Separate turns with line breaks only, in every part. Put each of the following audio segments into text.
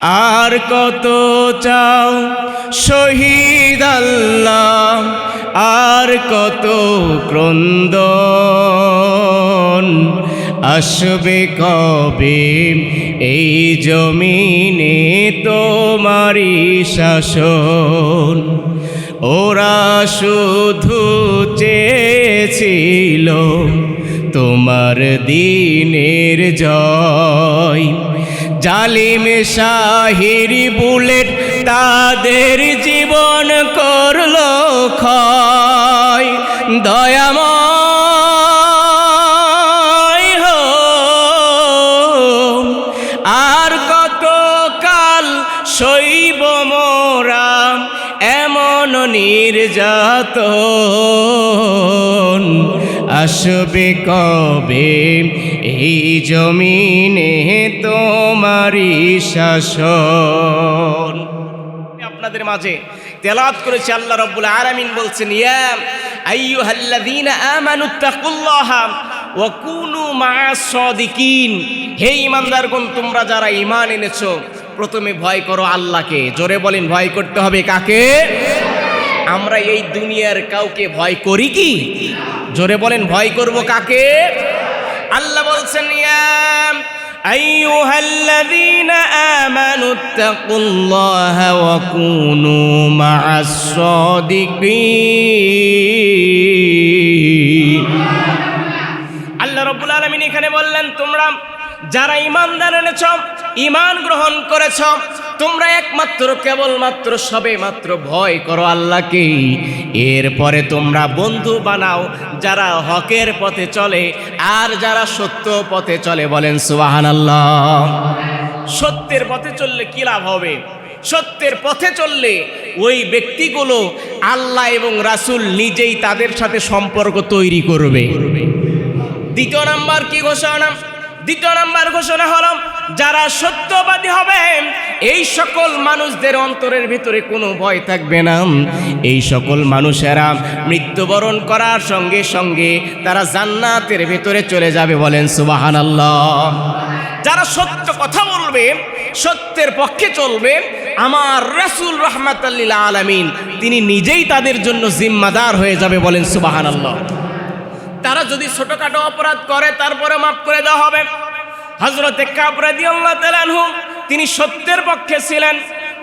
আর কত চাও? শহীদ আল্লাহ, আর কত ক্রন্দন? আসবে কবে? এই জমিনে তোমারি শাসন। ওরা শুধু চেয়েছিল তোমার দিনের জয়। জালিম শাহির বুলেট তাদের জীবন করল ক্ষয়। দয়াময় হো আর কত কাল শৈব মোরা এমন নির্যাতন? আসবে কবে এই জমিনে তোমারি শাসন। আপনাদের মাঝে তেলাত করেছে, আল্লাহ রব্বুল আলামিন বলছেন, ইয়া আইয়ুহাল্লাযীনা আমানুত্তাকুল্লাহা ওয়া কুনু মা'আস সাদিকিন। হে ঈমানদারগণ, তোমরা যারা ঈমান এনেছো, প্রথমে ভয় করো আল্লাহকে। জোরে বলেন, ভয় করতে হবে কাকে? আমরা এই দুনিয়ার কাউকে ভয় করি কি? জোরে বলেন, ভয় করব কাকে? আল্লাহ বলছেন ইয়া أيها الذين آمنوا اتقوا الله وكونوا مع الصادقين আল্লাহ রব্বুল আলমিন এখানে বললেন তোমরা যারা ইমানদার এনেছ ইমান গ্রহণ করেছ, তোমরা একমাত্র, কেবলমাত্র সবে মাত্র ভয় করো আল্লাহকে। এরপরে তোমরা বন্ধু বানাও, যারা হকের পথে চলে আর যারা সত্য পথে চলে বলেন সুবাহান আল্লাহ সত্যের পথে চললে কি লাভ হবে? সত্যের পথে চললে ওই ব্যক্তিগুলো আল্লাহ এবং রাসূল নিজেই তাদের সাথে সম্পর্ক তৈরি করবে। দ্বিতীয় নাম্বার কি ঘোষণা? দ্বিতীয় নাম্বার ঘোষণা হলো যারা সত্যবাদী হবে, এই সকল মানুষদের অন্তরের ভিতরে কোনো ভয় থাকবে না। এই সকল মানুষেরা মৃত্যুবরণ করার সঙ্গে সঙ্গে তারা জান্নাতের ভিতরে চলে যাবে বলেন সুবাহান যারা সত্য কথা বলবে, সত্যের পক্ষে চলবে, আমার রাসূল রহমাতাল্লিল আলামিন, তিনি নিজেই তাদের জন্য জিম্মাদার হয়ে যাবে বলেন সুবাহান আল্লাহ তারা যদি ছোটখাটো অপরাধ করে তারপরে মাফ করে দেওয়া হবে। হজরতে কাবরাদি আল্লাহ তিনি সত্যের পক্ষে ছিলেন,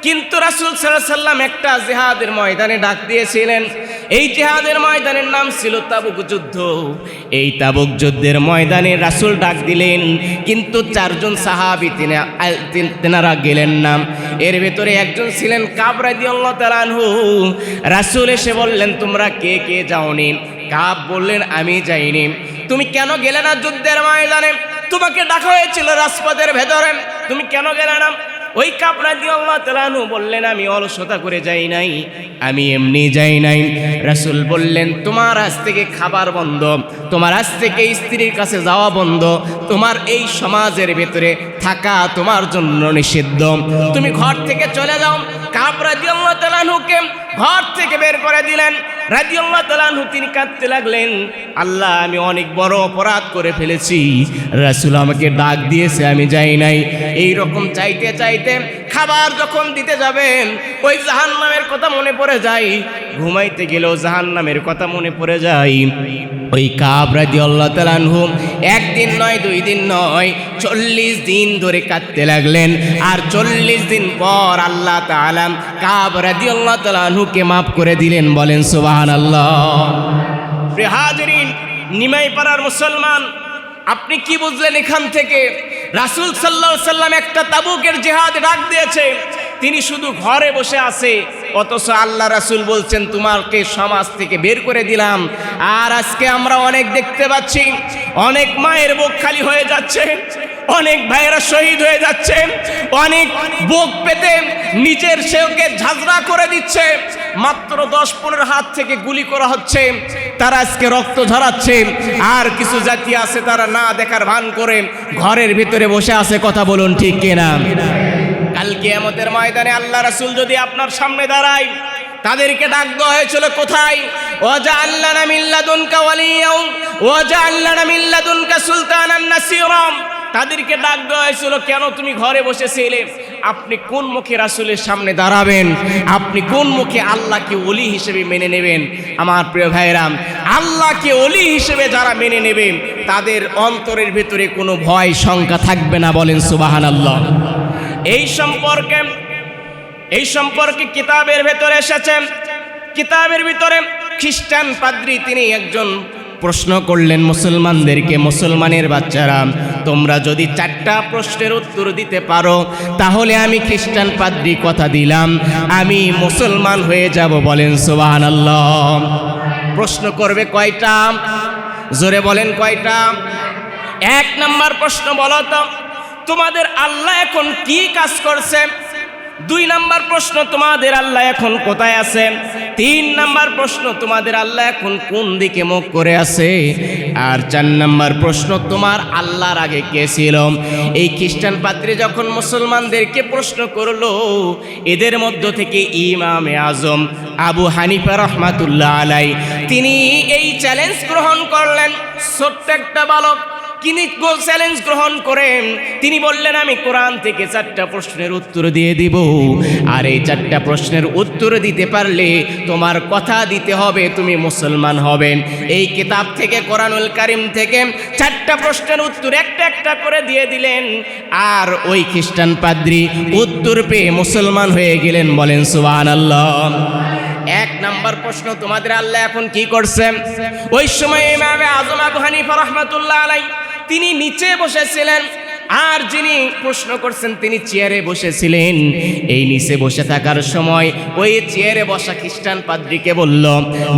কিন্তু রাসুল সাল্লাহ সাল্লাম একটা জেহাদের ময়দানে ডাক দিয়েছিলেন। এই জেহাদের ময়দানের নাম ছিল তাবুক যুদ্ধ। এই তাবুক যুদ্ধের ময়দানে রাসুল ডাক দিলেন, কিন্তু চারজন সাহাবি তিনি তেনারা গেলেন না। এর ভেতরে একজন ছিলেন কাবরাদি আল্লাহ তালানহু রাসুল এসে বললেন, তোমরা কে কে যাওনি? কাব বললেন, আমি যাইনি। তুমি কেন গেলে না যুদ্ধের ময়দানে? তোমাকে ডাকা হয়েছিল রাজপথের ভেতরে। তুমি কেন গেলে না? ওই কাপড়া দিয়ে আল্লাহ তালানু বললেন, আমি অলসতা করে যাই নাই, আমি এমনি যাই নাই। রাসুল বললেন, তোমার আজ থেকে খাবার বন্ধ, তোমার আজ থেকে স্ত্রীর কাছে যাওয়া বন্ধ, তোমার এই সমাজের ভেতরে থাকা তোমার জন্য নিষিদ্ধ। তুমি ঘর থেকে চলে যাও। কাপড়া দিয়ে আল্লাহ তালানুকে ঘর থেকে বের করে দিলেন। রাজিউল্লাহ তালানহু তিনি কাঁদতে লাগলেন, আল্লাহ, আমি অনেক বড় অপরাধ করে ফেলেছি। রাসুল আমাকে ডাক দিয়েছে, আমি যাই নাই। এই রকম চাইতে চাইতে খাবার যখন দিতে যাবেন, ওই জাহান নামের কথা মনে পড়ে যায়। ঘুমাইতে গেলেও জাহান নামের কথা মনে পড়ে যায়। ওই কাব রাজি আল্লাহ তালানহু একদিন নয়, দুই দিন নয়, চল্লিশ দিন ধরে কাঁদতে লাগলেন। আর চল্লিশ দিন পর আল্লাহ তালাম কাব রাজি আল্লাহ তালানহুকে মাফ করে দিলেন, বলেন সুবাহান আল্লাহ নিমাই পাড়ার মুসলমান আপনি কি বুঝলেন এখান থেকে? রাসুল সাল্লাহ সাল্লাম একটা তাবুকের জেহাদ ডাক দিয়েছে। তিনি শুধু ঘরে বসে আছে। অথচ আল্লাহ রাসুল বলছেন, তোমাকে সমাজ থেকে বের করে দিলাম। আর আজকে আমরা অনেক দেখতে পাচ্ছি। অনেক মায়ের বুক খালি হয়ে যাচ্ছে। অনেক ভাইয়েরা শহীদ হয়ে যাচ্ছে, অনেক বুক পেতে নিজের সেওকে ঝাঁঝরা করে দিচ্ছে, মাত্র দশ পনেরো হাত থেকে গুলি করা হচ্ছে, তারা আজকে রক্ত ঝরাচ্ছে, আর কিছু জাতি আছে তারা না দেখার ভান করে ঘরের ভিতরে বসে আছে, কথা বলুন ঠিক কিনা? কালকে আমাদের ময়দানে আল্লাহ রাসুল যদি আপনার সামনে দাঁড়ায়, তাদেরকে ডাক দেওয়া হয়েছিল কোথায়? ওজা আল্লাহ নামিল্লাদুনকা ওয়ালিয়াও ওজা আল্লাহ নামিল্লাদুনকা সুলতানান নাসিরম তাদেরকে ডাক দেওয়া হয়েছিল, কেন তুমি ঘরে বসেছিলে? আপনি কোন মুখে রাসুলের সামনে দাঁড়াবেন? আপনি কোন মুখে আল্লাহকে অলি হিসেবে মেনে নেবেন? আমার প্রিয় ভাইরাম আল্লাহকে অলি হিসেবে যারা মেনে নেবে, তাদের অন্তরের ভেতরে কোনো ভয়, শঙ্কা থাকবে না, বলেন সুবাহান আল্লাহ এই সম্পর্কে এই সম্পর্কে কিতাবের ভেতরে এসেছেন। কিতাবের ভিতরে খ্রিস্টান পাদ্রী তিনি একজন প্রশ্ন করলেন মুসলমানদেরকে, মুসলমানের বাচ্চারা তোমরা যদি চারটা প্রশ্নের উত্তর দিতে পারো, তাহলে আমি খ্রিস্টান পাদ্রী কথা দিলাম। আমি মুসলমান হয়ে যাব বলেন সুবাহান প্রশ্ন করবে কয়টা? জোরে বলেন কয়টা? এক নাম্বার প্রশ্ন বলো তো, তোমাদের আল্লাহ এখন কি কাজ করছে? দুই নাম্বার প্রশ্ন, তোমাদের আল্লাহ এখন কোথায় আছে? তিন নাম্বার প্রশ্ন, তোমাদের আল্লাহ এখন কোন দিকে মুখ করে আছে? আর চার নম্বর প্রশ্ন, তোমার আল্লাহর আগে কে ছিল? এই খ্রিস্টান পাত্রে যখন মুসলমানদেরকে প্রশ্ন করল, এদের মধ্য থেকে ইমামে আজম আবু হানিফা রহমাতুল্লাহ আলাই তিনি এই চ্যালেঞ্জ গ্রহণ করলেন। ছোট্ট একটা বালক তিনি চ্যালেঞ্জ গ্রহণ করেন। তিনি বললেন, আমি কোরআন থেকে চারটা প্রশ্নের উত্তর দিয়ে দিব। আর এই চারটা প্রশ্নের উত্তর দিতে পারলে তোমার কথা দিতে হবে, তুমি মুসলমান হবেন এই কিতাব থেকে, কোরআনুল কারিম থেকে চারটা প্রশ্নের উত্তর একটা একটা করে দিয়ে দিলেন। আর ওই খ্রিস্টান পাদ্রী উত্তর পেয়ে মুসলমান হয়ে গেলেন, বলেন সুবান আল্লাহ এক নাম্বার প্রশ্ন, তোমাদের আল্লাহ এখন কি করছেন? ওই সময় ইমামে আজম আবু হানিফা রহমাতুল্লাহ আলাই তিনি নিচে বসেছিলেন। আর যিনি প্রশ্ন করছেন, তিনি চেয়ারে বসেছিলেন। এই নিচে বসে থাকার সময় ওই চেয়ারে বসা খ্রিস্টান পাদ্রীকে বলল,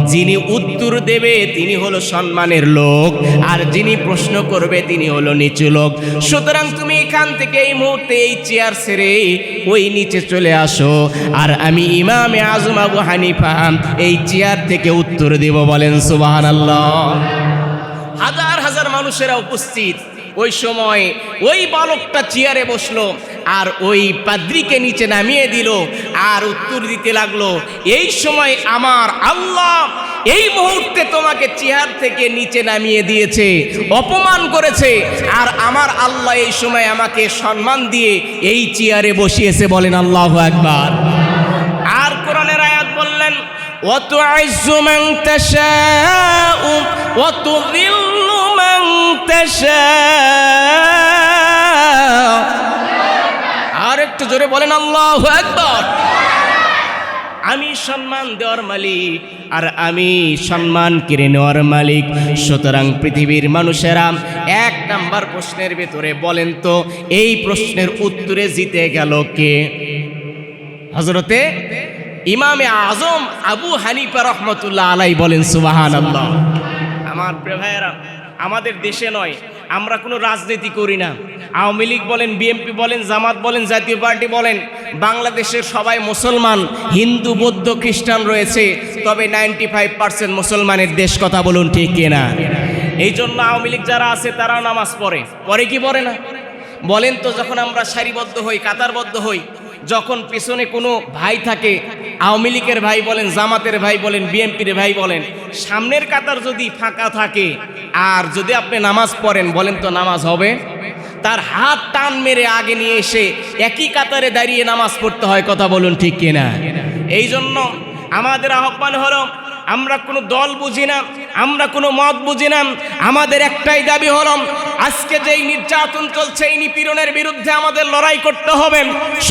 যিনি উত্তর দেবে, তিনি হলো সম্মানের লোক। আর যিনি প্রশ্ন করবে, তিনি হলো নিচু লোক। সুতরাং তুমি এখান থেকে এই মুহূর্তে এই চেয়ার ছেড়ে ওই নিচে চলে আসো। আর আমি ইমামে আজম আবু হানিফা, এই চেয়ার থেকে উত্তর দেব বলেন হাজার হাজার মানুষেরা উপস্থিত। ওই সময় ওই বালকটা চেয়ারে বসল আর ওই পাদ্রিকে নিচে নামিয়ে দিল আর উত্তর দিতে লাগল, এই সময় আমার আল্লাহ এই মুহূর্তে তোমাকে চেয়ার থেকে নিচে নামিয়ে দিয়েছে, অপমান করেছে আর আমার আল্লাহ এই সময় আমাকে সম্মান দিয়ে এই চেয়ারে বসিয়েছে। বলেন আল্লাহ একবার আর কোরআনের আয়াত বললেন অত আইসুমেন্ট অত দিল আর একটু জোরে বলেন, আল্লাহ একবার আমি সম্মান দেওয়ার মালিক, আর আমি সম্মান কেড়ে নেওয়ার মালিক। সুতরাং পৃথিবীর মানুষেরা এক নাম্বার প্রশ্নের ভেতরে বলেন তো, এই প্রশ্নের উত্তরে জিতে গেল কে? হজরতে ইমামে আজম আবু হানিফা রহমতুল্লাহ আলাই বলেন সুবাহান আল্লাহ আমার প্রিয় ভাইয়েরা আমাদের দেশে নয়, আমরা কোনো রাজনীতি করি না। আওয়ামী লীগ বলেন, বিএনপি বলেন, জামাত বলেন, জাতীয় পার্টি বলেন, বাংলাদেশের সবাই মুসলমান, হিন্দু, বৌদ্ধ, খ্রিস্টান রয়েছে, তবে নাইনটি ফাইভ পার্সেন্ট মুসলমানের দেশ কথা বলুন ঠিক কিনা? এই জন্য আওয়ামী লীগ যারা আছে, তারাও নামাজ পড়ে। পরে কি পড়ে না? বলেন তো, যখন আমরা সারিবদ্ধ হই, কাতারবদ্ধ হই, যখন পেছনে কোনো ভাই থাকে আওয়ামী লীগের ভাই বলেন, জামাতের ভাই বলেন, বিএনপির ভাই বলেন, সামনের কাতার যদি ফাঁকা থাকে, আর যদি আপনি নামাজ পড়েন, বলেন তো নামাজ হবে? তার হাত টান মেরে আগে নিয়ে এসে একই কাতারে দাঁড়িয়ে নামাজ পড়তে হয়, কথা বলুন ঠিক কিনা? এই জন্য আমাদের আহ্বান হলো, আমরা কোনো দল বুঝি না আমরা কোনো মত বুঝি না। আমাদের একটাই দাবি হলো, আজকে যেই নির্যাতন চলছে, এই নিপীড়নের বিরুদ্ধে আমাদের লড়াই করতে হবে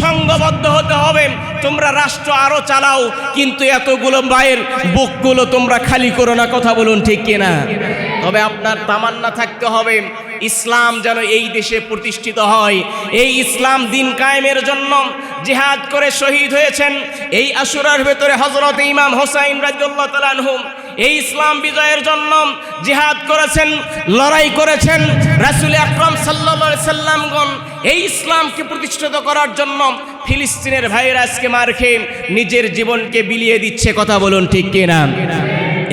সংঘবদ্ধ হতে হবে। তোমরা রাষ্ট্র আরও চালাও, কিন্তু এতগুলো মায়ের বুকগুলো তোমরা খালি করো না, কথা বলুন ঠিক কিনা? তবে আপনার তামান্না থাকতে হবে, ইসলাম যেন এই দেশে প্রতিষ্ঠিত হয়। এই ইসলাম দিন কায়েমের জন্য জেহাদ করে শহীদ হয়েছেন। এই আশুরার ভেতরে হজরত ইমাম হোসাইন রাজ্লাহ তালানহুম এই ইসলাম বিজয়ের জন্য জিহাদ করেছেন, লড়াই করেছেন রাসুল আকরম সাল্লা সাল্লামগণ। এই ইসলামকে প্রতিষ্ঠিত করার জন্য ফিলিস্তিনের ভাইয়ের আজকে মার খেয়ে নিজের জীবনকে বিলিয়ে দিচ্ছে, কথা বলুন ঠিক কিনা?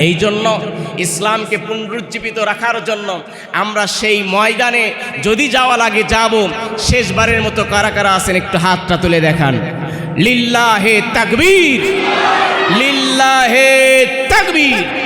এই জন্য ইসলামকে পুনরুজ্জীবিত রাখার জন্য আমরা সেই ময়দানে যদি যাওয়া লাগে যাব, শেষবারের মতো কারা কারা আছেন একটু হাতটা তুলে দেখান। লিল্লাহে তাকবীর। লিল্লাহে তাকবীর।